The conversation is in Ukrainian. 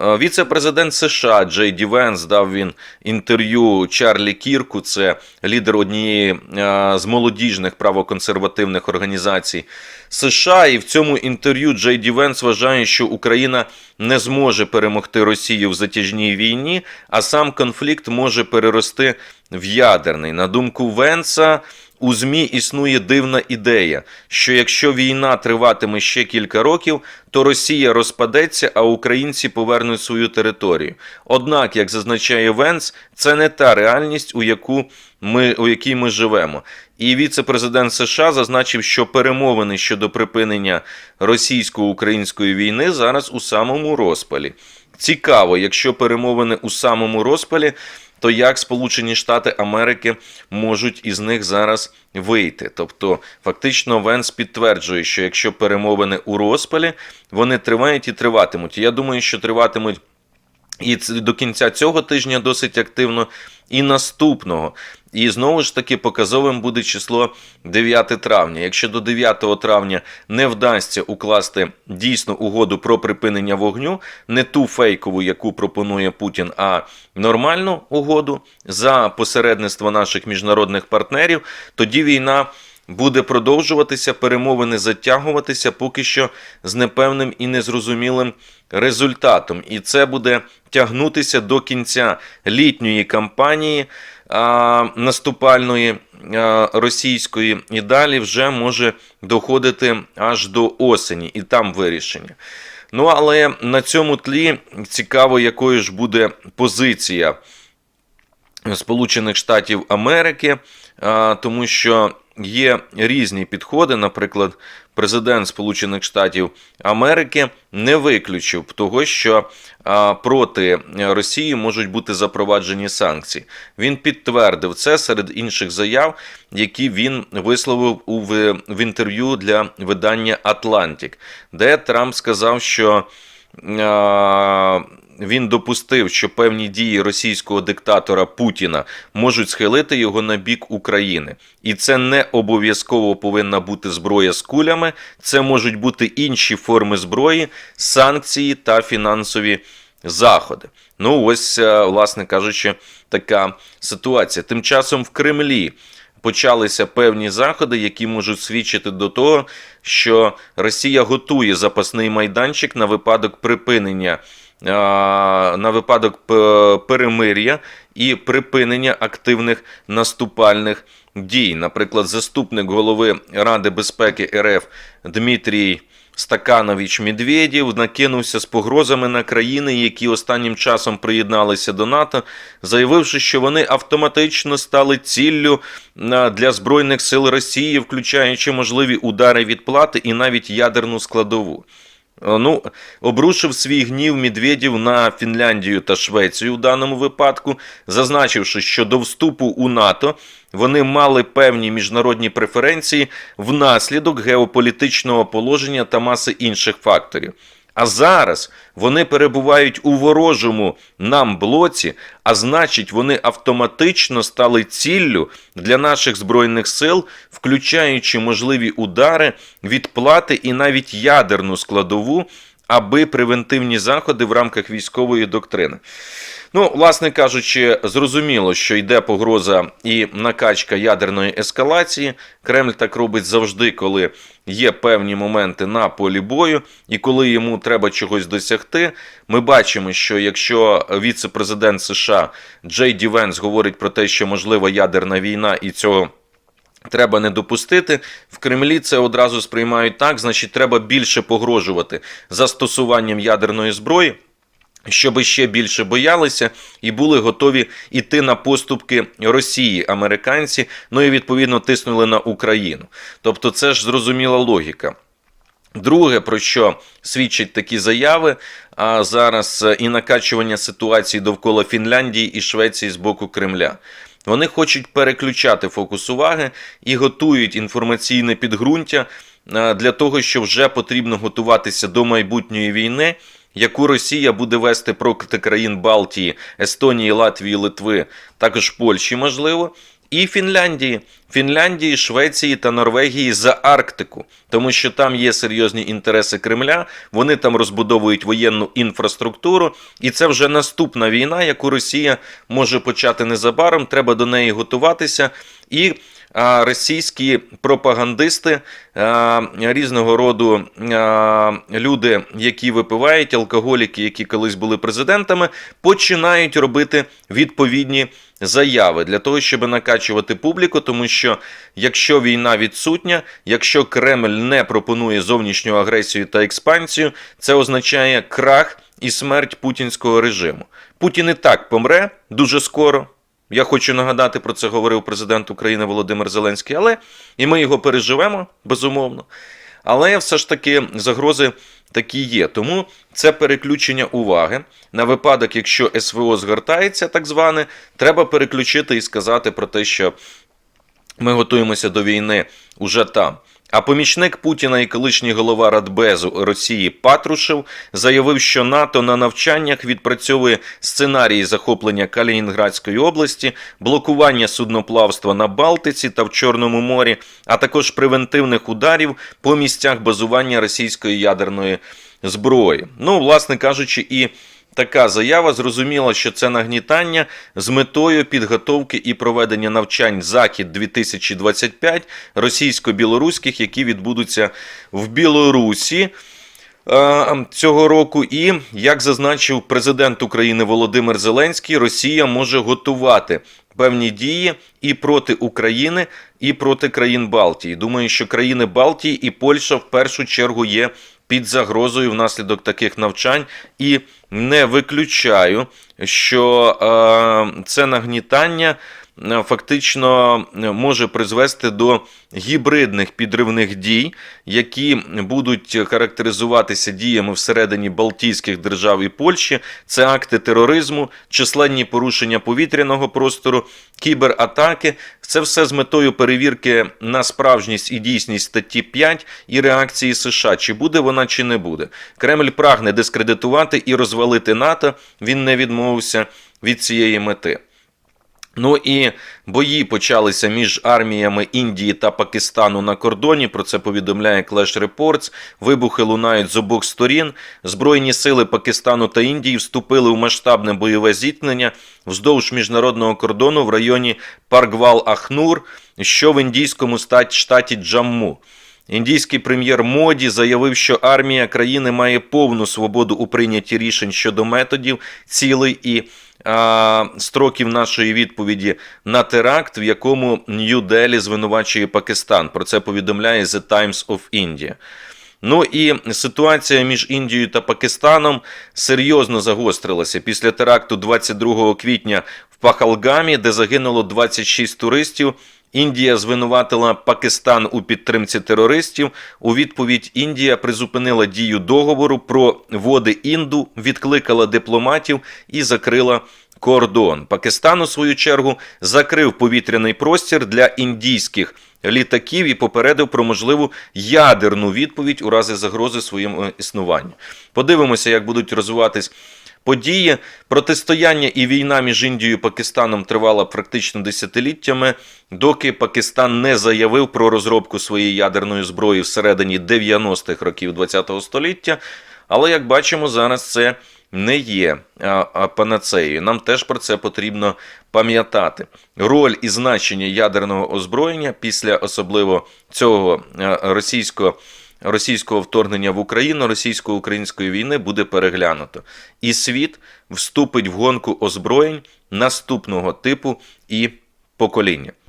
Е, Віце-президент США Джей Ді Венс дав він інтерв'ю Чарлі Кірку, це лідер однієї е, з молодіжних правоконсервативних організацій США. І в цьому інтерв'ю Джей Ді Венс вважає, що Україна не зможе перемогти Росію в затяжній війні, а сам конфлікт може перерости в ядерний. На думку Венса, у ЗМІ існує дивна ідея, що якщо війна триватиме ще кілька років, то Росія розпадеться, а українці повернуть свою територію. Однак, як зазначає Венс, це не та реальність, у яку ми у якій ми живемо. І віце-президент США зазначив, що перемовини щодо припинення російсько-української війни зараз у самому розпалі. Цікаво, якщо перемовини у самому розпалі, то як Сполучені Штати Америки можуть із них зараз вийти? Тобто, фактично, Венс підтверджує, що якщо перемовини у розпалі, вони тривають і триватимуть. Я думаю, що триватимуть і до кінця цього тижня досить активно, і наступного. І знову ж таки показовим буде число 9 травня. Якщо до 9 травня не вдасться укласти дійсно угоду про припинення вогню, не ту фейкову, яку пропонує Путін, а нормальну угоду за посередництво наших міжнародних партнерів, тоді війна буде продовжуватися, перемовини затягуватися поки що з непевним і незрозумілим результатом. І це буде тягнутися до кінця літньої кампанії а, наступальної а, російської, і далі вже може доходити аж до осені, і там вирішення. Ну але на цьому тлі цікаво, якою ж буде позиція Сполучених Штатів Америки, а, тому що є різні підходи. Наприклад, президент Сполучених Штатів Америки не виключив того, що проти Росії можуть бути запроваджені санкції. Він підтвердив це серед інших заяв, які він висловив у в, інтерв'ю для видання Атлантик, де Трамп сказав, що. Він допустив, що певні дії російського диктатора Путіна можуть схилити його на бік України, і це не обов'язково повинна бути зброя з кулями, це можуть бути інші форми зброї, санкції та фінансові заходи. Ну, ось, е, власне кажучи, така ситуація. Тим часом в Кремлі. Почалися певні заходи, які можуть свідчити до того, що Росія готує запасний майданчик на випадок припинення на випадок перемир'я і припинення активних наступальних дій. Наприклад, заступник голови Ради безпеки РФ Дмитрій Стаканович Медведєв накинувся з погрозами на країни, які останнім часом приєдналися до НАТО, заявивши, що вони автоматично стали ціллю для збройних сил Росії, включаючи можливі удари відплати і навіть ядерну складову. Е, Ну, обрушив свій гнів Медведів на Фінляндію та Швецію в даному випадку, зазначивши, що до вступу у НАТО вони мали певні міжнародні преференції внаслідок геополітичного положення та маси інших факторів. А зараз вони перебувають у ворожому нам блоці, а значить, вони автоматично стали ціллю для наших збройних сил, включаючи можливі удари, відплати і навіть ядерну складову, аби превентивні заходи в рамках військової доктрини. Ну, власне кажучи, зрозуміло, що йде погроза і накачка ядерної ескалації. Кремль так робить завжди, коли є певні моменти на полі бою, і коли йому треба чогось досягти. Ми бачимо, що якщо віце-президент США Джей Ді Венс говорить про те, що можлива ядерна війна, і цього. Треба не допустити. В Кремлі це одразу сприймають так, значить, треба більше погрожувати застосуванням ядерної зброї, щоб ще більше боялися і були готові йти на поступки Росії, американці, ну і відповідно тиснули на Україну. Тобто, це ж зрозуміла логіка. Друге, про що свідчать такі заяви, а зараз е, і накачування ситуації довкола Фінляндії і Швеції з боку Кремля. Вони хочуть переключати фокус уваги і готують інформаційне підґрунтя е, для того, що вже потрібно готуватися до майбутньої війни, яку Росія буде вести проти країн Балтії, Естонії, Латвії, Литви, також Польщі, можливо. і Фінляндії, Фінляндії, Швеції та Норвегії за Арктику, тому що там є серйозні інтереси Кремля. Вони там розбудовують воєнну інфраструктуру, і це вже наступна війна, яку Росія може почати незабаром. Треба до неї готуватися. І російські пропагандисти, різного роду люди, які випивають, алкоголіки, які колись були президентами, починають робити відповідні заяви для того, щоб накачувати публіку, тому що якщо війна відсутня, якщо Кремль не пропонує зовнішню агресію та експансію, це означає крах і смерть путінського режиму. Путін і так помре дуже скоро. Я хочу нагадати, про це говорив президент України Володимир Зеленський, але і ми його переживемо, безумовно. Але все ж таки загрози такі є. Тому це переключення уваги на випадок, якщо СВО згортається, так зване, треба переключити і сказати про те, що ми готуємося до війни уже там. А помічник Путіна і колишній голова Радбезу Росії Патрушев заявив, що НАТО на навчаннях відпрацьовує сценарії захоплення Калінінградської області, блокування судноплавства на Балтиці та в Чорному морі, а також превентивних ударів по місцях базування російської ядерної зброї. Ну, власне кажучи, і Така заява зрозуміла, що це нагнітання з метою підготовки і проведення навчань Захід 2025 російсько-білоруських, які відбудуться в Білорусі е, цього року. І як зазначив президент України Володимир Зеленський, Росія може готувати певні дії і проти України, і проти країн Балтії. Думаю, що країни Балтії і Польща в першу чергу є під загрозою внаслідок таких навчань, і не виключаю, що е, це нагнітання е, фактично е, може призвести до гібридних підривних дій, які будуть характеризуватися діями всередині Балтійських держав і Польщі. Це акти тероризму, численні порушення повітряного простору, кібератаки. Це все з метою перевірки на справжність і дійсність статті 5 і реакції США, чи буде вона, чи не буде. Кремль прагне дискредитувати і розвалити НАТО. Він не відмовився від цієї мети. Ну і бої почалися між арміями Індії та Пакистану на кордоні. Про це повідомляє Clash Reports. Вибухи лунають з обох сторін. Збройні сили Пакистану та Індії вступили в масштабне бойове зіткнення вздовж міжнародного кордону в районі Паргвал-Ахнур, що в індійському штаті Джамму. Індійський прем'єр Моді заявив, що армія країни має повну свободу у прийнятті рішень щодо методів, цілей і а, строків нашої відповіді на теракт, в якому Нью-Делі звинувачує Пакистан. Про це повідомляє The Times of India. Ну і ситуація між Індією та Пакистаном серйозно загострилася після теракту 22 квітня в Пахалгамі, де загинуло 26 туристів. Індія звинуватила Пакистан у підтримці терористів. У відповідь Індія призупинила дію договору про води Інду, відкликала дипломатів і закрила кордон. Пакистан, у свою чергу, закрив повітряний простір для індійських літаків і попередив про можливу ядерну відповідь у разі загрози своєму існуванню. Подивимося, як будуть розвиватись. Події протистояння і війна між Індією і Пакистаном тривала практично десятиліттями, доки Пакистан не заявив про розробку своєї ядерної зброї всередині 90-х років ХХ століття. Але як бачимо, зараз це не є панацеєю. Нам теж про це потрібно пам'ятати. Роль і значення ядерного озброєння після особливо цього російського. Російського вторгнення в Україну, російсько-української війни буде переглянуто, і світ вступить в гонку озброєнь наступного типу і покоління.